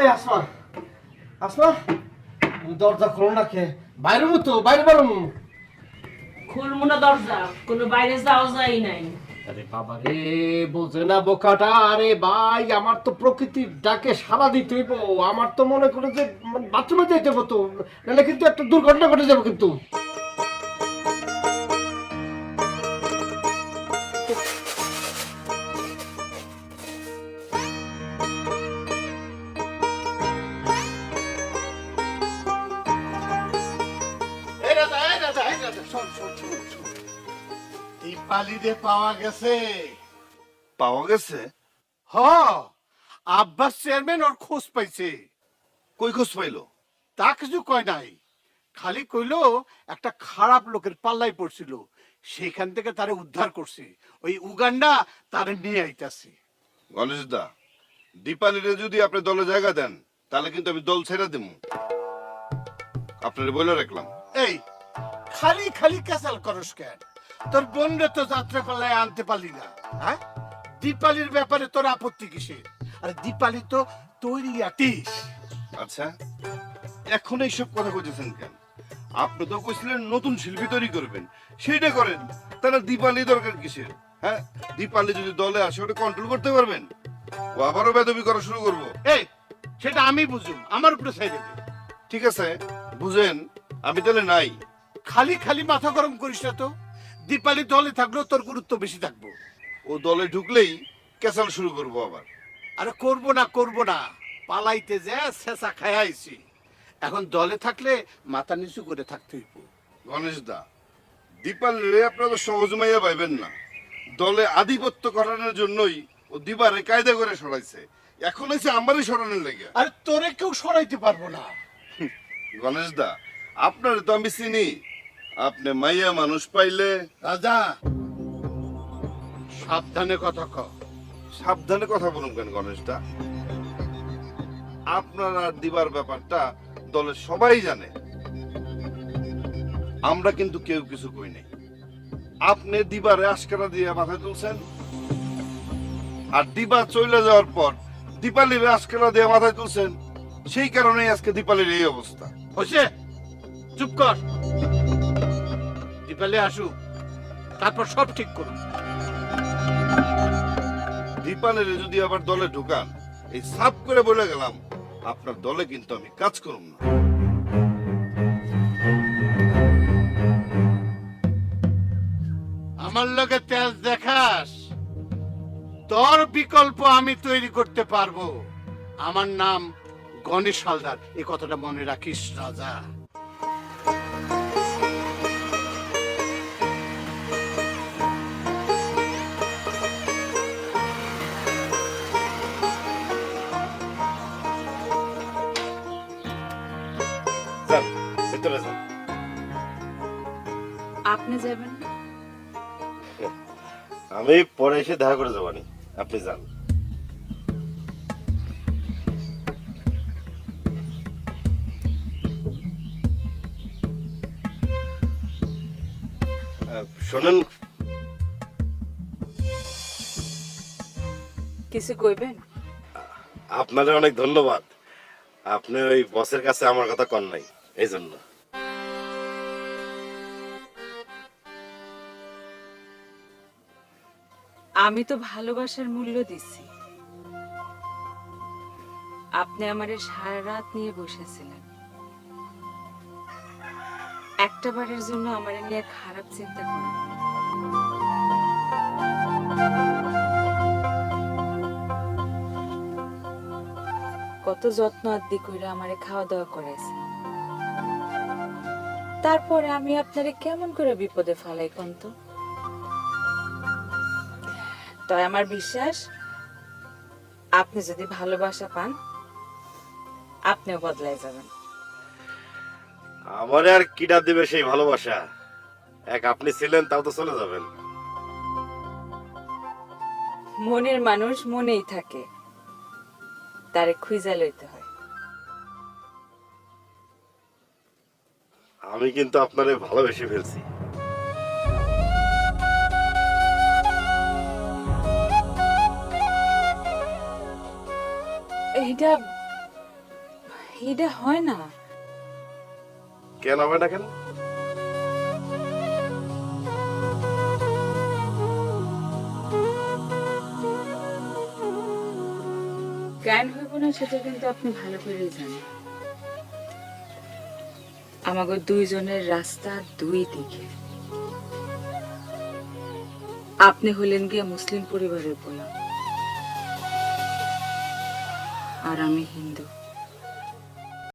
এই আসমা আসমা দরজা খোলো না কে? বাইরে তো বাইরে খুলবো না দরজা কোনো বাইরে যাওয়া যায় নাই। আরে বাবা রে বোঝে না বোকাটা। আরে ভাই আমার তো প্রকৃতির ডাকে সারা দিতে হইব। আমার তো মনে করে যে বাথরুমে যেতে হব তো। নাহলে কিন্তু একটা দুর্ঘটনা ঘটে যাবে কিন্তু। দীপালিরে পাওয়া গেছে। পাওয়া গেছে? হ আব্বাস চেয়ারম্যান ওর খোঁজ পাইছে। কই খোঁজ পাইলো? তা কিছু কয় নাই। খালি কইলো একটা খারাপ লোকের পাল্লাই পড়ছিল। সেখান থেকে তারে উদ্ধার করছে। ওই উগান্ডা তারে নিয়ে আইতাছে। গণেশ দা দীপালিরে যদি আপনি দলে জায়গা দেন তাহলে কিন্তু আমি দল ছেড়ে দেবো আপনার বলে রাখলাম। এই খালি খালি ক্যাসাল করস কেন? তোর বোনরে তো যাত্রা পাল্লায় আনতে পারলি না হ্যাঁ? দীপালির ব্যাপারে তোর আপত্তি কিসের? আর দীপালি তো তৈরি আটিস আচ্ছা এখন এইসব কথা কইতেছেন কেন? আপনি তো কইছিলেন নতুন শিল্পী তৈরি করবেন সেইটা করেন। তাহলে দীপালি দরকার কিসের হ্যাঁ? দীপালি যদি দলে আসে ওটা কন্ট্রোল করতে পারবেন। ও আবারও বেদবি করা শুরু করব। এই সেটা আমি বুঝুম আমার উপরে সাইডে ঠিক আছে বুঝেন আমি তাহলে নাই। খালি খালি মাথা গরম করিস না তো। দীপালি দলে থাকলেও তোর গুরুত্ব বেশি থাকব। ও দলে ঢুকলেই ক্যাসাল শুরু করব আবার। আরে করব না করব না। পালাইতে যে শেষা খায় আইছি। এখন দলে থাকলে মাথা নিচু করে থাকতে হইব। গণেশ দা দীপালি আপনারা তো সহজ মাইয়া পাইবেন না। দলে আধিপত্য করানোর জন্যই ও দিবারে কায়দা করে সরাইছে। এখন হয়েছে আমারই সরানোর লেগে আরে তোরে কেউ সরাইতে পারব না। গণেশ দা আপনার তো আমি চিনি। আপনি মাইয়া মানুষ পাইলে রাজা সাবধানে কথা ক। সাবধানে কথা বলুন কেন গণেশটা আপনার আর দিবার ব্যাপারটা দলের সবাই জানে। আমরা কিন্তু কেউ কিছু কই নাই। আপনি দিবারে আশকারা দিয়ে মাথায় তুলছেন। আর দিবা চলে যাওয়ার পর দীপালির আশকারা দিয়ে মাথায় তুলছেন সেই কারণেই আজকে দীপালির এই অবস্থা। হয়েছে চুপ কর। দীপালি আসুক তারপর সব ঠিক করুন দীপালির যদি আবার দলে ঢুকান এই সাফ করে বলে গেলাম আপনার দলে কিন্তু আমি কাজ করুম না। আমার লগে তেজ দেখাস তোর বিকল্প আমি তৈরি করতে পারব। আমার নাম গণেশ হালদার এই কথাটা মনে রাখিস রাজা। যান ভিতরে যান। আপনি যাবেন আমি পরে এসে দেখা করে যাবানি আপনি যান। শোনেন। কিছু কইবেন? আপনাদের অনেক ধন্যবাদ। আপনি ওই বসের কাছে আমার কথা কন নাই। এই আমি তো ভালোবাসার মূল্য দিছি আপনি আমারে সারা রাত নিয়ে বসেছিলেন। একটা বারের জন্য আমার নিয়ে খারাপ চিন্তা করেন। কত যত্ন আদি করে আমারে খাওয়া দাওয়া করেছে তারপরে আমি আপনারে কেমন করে বিপদে ফালাই কন্ত? তাই আমার বিশ্বাস আপনি যদি ভালোবাসা পান আপনিও বদলাই যাবেন। আমার আর কিডা দিবে সেই ভালোবাসা? এক আপনি ছিলেন তাও তো চলে যাবেন। মনের মানুষ মনেই থাকে। তারে খুঁজা লইতে হয়। আমি কিন্তু আপনারে ভালোবেসে ফেলছি। এইটা এটা হয় না। কেন হবে না কেন? জ্ঞান হইব না সেটা কিন্তু আপনি ভালো করেই জানেন। আমাকে দুইজনের রাস্তা দুই দিকে। আপনি হলেন গিয়ে মুসলিম পরিবারের গোলাম। আর আমি হিন্দু।